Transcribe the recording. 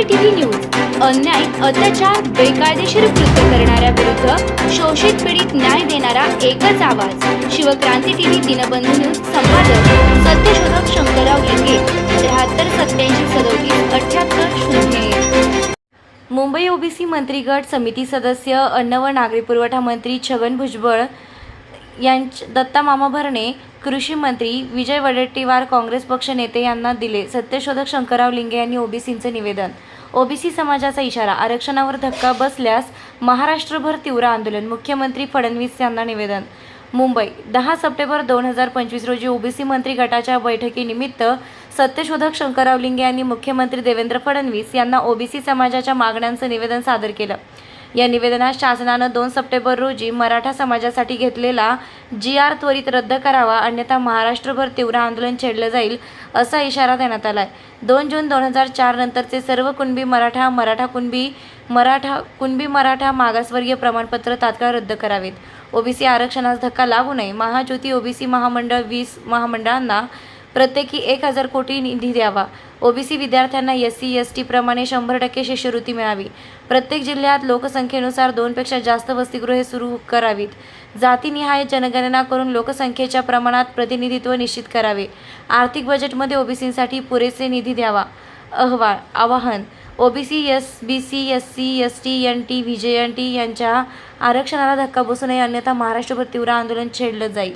क्रांती TV news. अन्याय अत्याचार बेकायदेशीर कृत्य करणाऱ्या विरुद्ध शोषित पीडित न्याय देणारा एकच आवाज. शिवक्रांती टीव्ही दिनबंधू न्यूज संपादक सत्यशोधक शंकरराव लिंगे त्र्याहत्तर सत्याऐंशी सदोतीस अठ्याहत्तर शून्य मुंबई ओबीसी मंत्रीगट समिती सदस्य अन्न व नागरी पुरवठा मंत्री छगन भुजबळ यांच दत्ता मामा भरणे कृषी मंत्री विजय वडेट्टीवार काँग्रेस पक्ष नेते यांना दिले सत्यशोधक शंकरराव लिंगे यांनी ओबीसींचे निवेदन. ओबीसी समाजाचा इशारा आरक्षणावर धक्का बसल्यास महाराष्ट्रभर तीव्र आंदोलन मुख्यमंत्री फडणवीस यांना निवेदन. मुंबई दहा सप्टेंबर दोन हजार पंचवीस रोजी ओबीसी मंत्री गटाच्या बैठकीनिमित्त सत्यशोधक शंकरराव लिंगे यांनी मुख्यमंत्री देवेंद्र फडणवीस यांना ओबीसी समाजाच्या मागण्यांचं निवेदन सादर केलं. या निवेदनात शासनानं दोन सप्टेंबर रोजी मराठा समाजासाठी घेतलेला जी आर त्वरित रद्द करावा अन्यथा महाराष्ट्रभर तीव्र आंदोलन छेडलं जाईल असा इशारा देण्यात आला आहे दोन जून दोन हजार चार नंतरचे सर्व कुणबी मराठा मराठा कुणबी मराठा कुणबी मराठा मागासवर्गीय प्रमाणपत्र तात्काळ रद्द करावेत. ओबीसी आरक्षणास धक्का लागू नये. महाज्योती ओबीसी महामंडळ वीस महामंडळांना प्रत्येकी एक हजार कोटी निधी द्यावा. ओबीसी विद्यार्थ्यांना एस सी एस टी प्रमाणे शंभर टक्के शिष्यवृत्ती मिळावी. प्रत्येक जिल्ह्यात लोकसंख्येनुसार दोनपेक्षा जास्त वसतिगृहे सुरू करावीत. जातीनिहाय जनगणना करून लोकसंख्येच्या प्रमाणात प्रतिनिधित्व निश्चित करावे. आर्थिक बजेटमध्ये ओबीसींसाठी पुरेसे निधी द्यावा. अहवाल आवाहन. OBC S B C S C S T N T V J N T यांच्या आरक्षणाला धक्का बसू नये अन्यथा महाराष्ट्रभर तीव्र आंदोलन छेडलं जाईल.